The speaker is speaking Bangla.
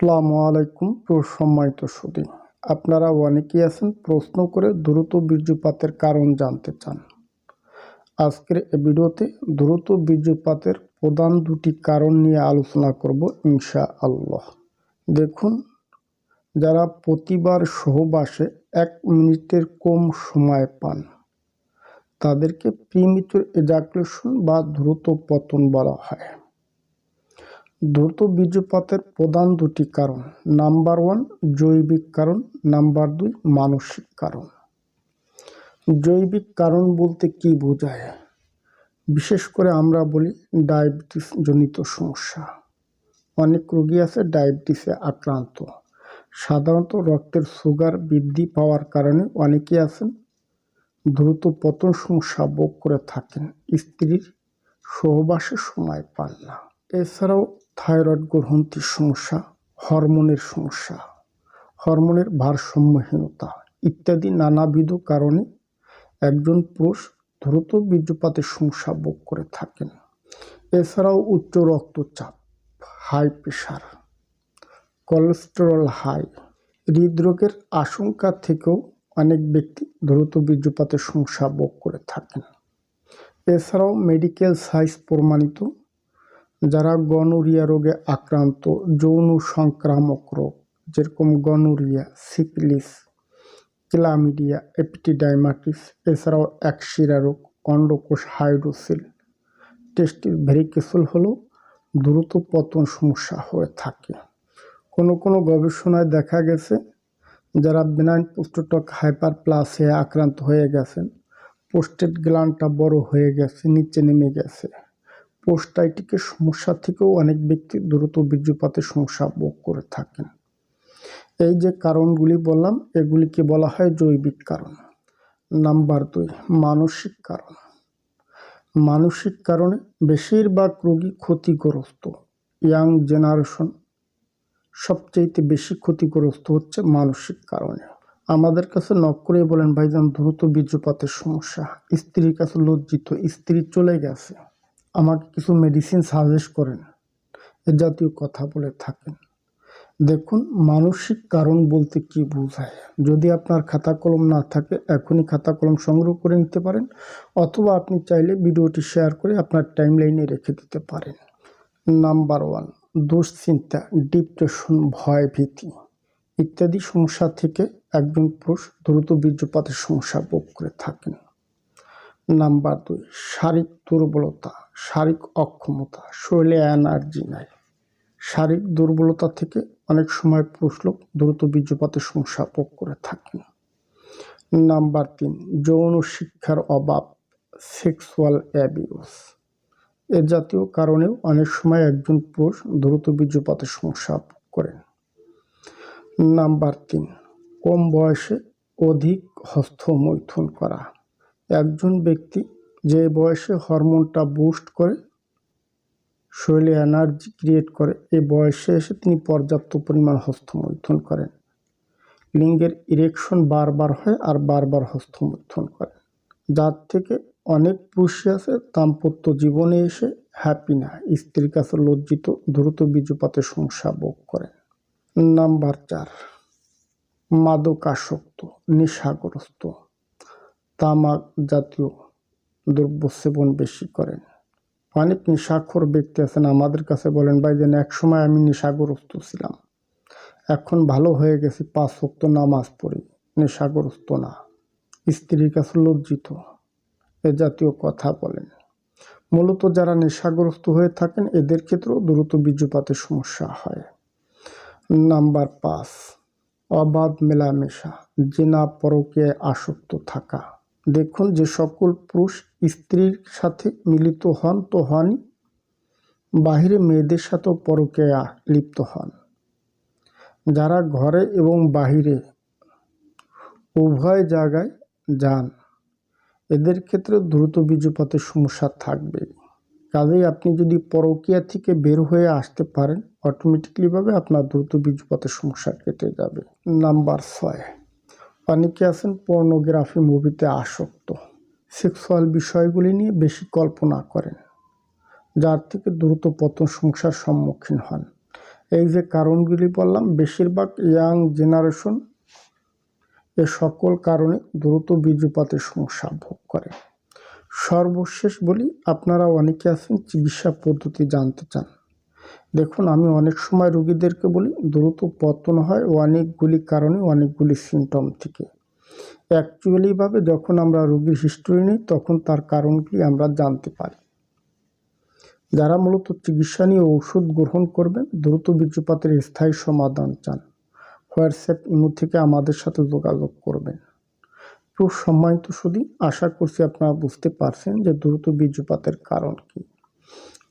আসসালামু আলাইকুম প্রসম্মানিত সুদী আপনারা অনেকেই আছেন প্রশ্ন করে দ্রুত বীর্যপাতের কারণ জানতে চান। আজকের এই ভিডিওতে দ্রুত বীর্যপাতের প্রধান দুটি কারণ নিয়ে আলোচনা করব ইনশা আল্লাহ দেখুন, যারা প্রতিবার সহবাসে এক মিনিটের কম সময় পান, তাদেরকে প্রিমিচুর এজাকুলেশন বা দ্রুত পতন বলা হয়। দ্রুত বীর্যপাতের প্রধান দুটি কারণ। নাম্বার ওয়ান, জৈবিক কারণ। নাম্বার দুই, মানসিক কারণ। জৈবিক কারণ বলতে কি বোঝায়? বিশেষ করে আমরা বলি ডায়াবেটিস জনিত সমস্যা। অনেক রোগী আছে ডায়াবেটিসে আক্রান্ত। সাধারণত রক্তের সুগার বৃদ্ধি পাওয়ার কারণে অনেকে আছেন দ্রুত পতন সমস্যা ভোগ করে থাকেন। স্ত্রীর সহবাসের সময় পান না। এছাড়াও থাইরয়েড গ্রন্থির সমস্যা, হরমোনের সমস্যা, হরমোনের ভারসাম্যহীনতা ইত্যাদি নানাবিধ কারণে একজন পুরুষ দ্রুত বীর্যপাতের সমস্যা ভোগ করে থাকেন। এছাড়াও উচ্চ রক্তচাপ হাই প্রেশার কোলেস্টেরল হাই হৃদরোগের আশঙ্কা থেকেও অনেক ব্যক্তি দ্রুত বীর্যপাতের সমস্যা ভোগ করে থাকেন। এছাড়াও মেডিকেল সাইজ প্রমাণিত যারা গনোরিয়া রোগে আক্রান্ত, যৌন সংক্রামক রোগ, যেরকম গনোরিয়া সিপিলিস ক্লামিডিয়া, এপিটিডাইমাটিস, এছাড়াও একশিরা রোগ অন্ডকোষ হাইড্রোসিল টেস্টিস ভেরিকেসল হলো দ্রুত পতন সমস্যা হয়ে থাকে। কোনো কোনো গবেষণায় দেখা গেছে, যারা বেনাইন পোস্টোটক হাইপার প্লাসে আক্রান্ত হয়ে গেছেন পোস্টেড গ্লানটা বড় হয়ে গেছে, নিচে নেমে গেছে। পোস্টাইটিকের সমস্যা থেকেও অনেক ব্যক্তি দ্রুত বীর্যপাতের সমস্যা ভোগ করে থাকেন। এই যে কারণগুলি বললাম, এগুলিকে বলা হয় জৈবিক কারণ। নাম্বার দুই, মানসিক কারণ। মানসিক কারণে বেশিরভাগ রোগী ক্ষতিগ্রস্ত। ইয়াং জেনারেশন সবচেয়ে বেশি ক্ষতিগ্রস্ত হচ্ছে মানসিক কারণে। আমাদের কাছে নক করে বলেন, ভাইজান, দ্রুত বীর্যপাতের সমস্যা। স্ত্রীর কাছে লজ্জিত। স্ত্রী চলে গেছে। আমাকে কিছু মেডিসিন সাজেস্ট করেন। এ জাতীয় কথা বলে থাকেন। দেখুন, মানসিক কারণ বলতে কি বোঝায়? যদি আপনার খাতা কলম না থাকে, এখনই খাতা কলম সংগ্রহ করে নিতে পারেন, অথবা আপনি চাইলে ভিডিওটি শেয়ার করে আপনার টাইম লাইনে রেখে দিতে পারেন। নাম্বার ওয়ান দুশ্চিন্তা ডিপ্রেশন ভয় ভীতি ইত্যাদি সমস্যা থেকে একজন পুরুষ দ্রুত বীর্যপাতের সমস্যা ভোগ করে থাকেন। নাম্বার দুই শারীরিক দুর্বলতা শারীরিক অক্ষমতা, শরীরে এনার্জি নাই। শারীরিক দুর্বলতা থেকে অনেক সময় পুরুষ লোক দ্রুত বীর্যপাতের সমস্যা ভোগ করে থাকেন। নাম্বার তিন, যৌন শিক্ষার অভাব, সেক্সুয়াল অ্যাবিউস এ জাতীয় কারণেও অনেক সময় একজন পুরুষ দ্রুত বীর্যপাতের সমস্যা করেন। নাম্বার তিন, কম বয়সে অধিক হস্তমৈথুন করা। একজন ব্যক্তি যে বয়সে হরমোনটা বুস্ট করে, শরীরে এনার্জি ক্রিয়েট করে, এই বয়সে এসে তিনি পর্যাপ্ত পরিমাণ হস্তমৈথুন করেন। লিঙ্গের ইরেকশন বারবার হয় আর বারবার হস্তমৈথুন করেন যার থেকে অনেক পুরুষই আছে, দাম্পত্য জীবনে এসে হ্যাপি না, স্ত্রীর কাছে লজ্জিত, দ্রুত বীজপাতের সমস্যা ভোগ করেন। নাম্বার চার, মাদকাসক্ত, নেশাগ্রস্ত তামাক জাতীয় দ্রব্য বেশি করেন। অনেক নেশাখোর ব্যক্তি আছেন, আমাদের কাছে বলেন, ভাই, যেন এক সময় আমি নেশাগ্রস্ত ছিলাম। এখন ভালো হয়ে গেছি, পাঁচ ভক্ত নামাজ পড়ি। নেশাগ্রস্ত না। স্ত্রীর কাছে লজ্জিত। এ জাতীয় কথা বলেন। মূলত যারা নেশাগ্রস্ত হয়ে থাকেন, এদের ক্ষেত্রেও দ্রুত বীর্যপাতের সমস্যা হয়। নাম্বার পাঁচ, অবাধ মেলামেশা। জেনা পরকে আসক্ত থাকা। দেখুন যে সকল পুরুষ স্ত্রীর সাথে মিলিত হন তো হনই বাহিরে মেয়েদের সাথেও পরকে লিপ্ত হন। যারা ঘরে এবং বাহিরে উভয় জায়গায় যান, এদের ক্ষেত্রে দ্রুত বীজপাতের সমস্যা থাকবে। কাজেই আপনি যদি পরকিয়া থেকে বের হয়ে আসতে পারেন অটোমেটিকলিভাবে আপনার দ্রুত বীজপাতের সমস্যা কেটে যাবে। নাম্বার ছয়। অনেকে আছেন? পর্নোগ্রাফি মুভিতে আসক্ত। সেক্সুয়াল বিষয়গুলি নিয়ে বেশি কল্পনা করেন, যার থেকে দ্রুত পতন সমস্যার সম্মুখীন হন। এই যে কারণগুলি বললাম, বেশিরভাগ ইয়াং জেনারেশন এ সকল কারণে দ্রুত বীর্যপাতের সমস্যা ভোগ করে। সর্বশেষ বলি, আপনারা অনেকে আছেন চিকিৎসা পদ্ধতি জানতে চান। দেখুন, আমি অনেক সময় রোগীদেরকে বলি, দ্রুত পতন হয় অনেকগুলি কারণে অনেকগুলি সিমটম থেকে। অ্যাকচুয়ালিভাবে যখন আমরা রোগীর হিস্টোরি নিই, তখন তার কারণগুলি আমরা জানতে পারি। যারা মূলত চিকিৎসা নিয়ে ওষুধ গ্রহণ করবেন, দ্রুত বীর্যপাতের স্থায়ী সমাধান চান। হোয়াটসঅ্যাপ, ইমো থেকে আমাদের সাথে যোগাযোগ করবেন। তো সম্মানিত শুধু আশা করছি আপনারা বুঝতে পারছেন যে দ্রুত বীর্যপাতের কারণ কি।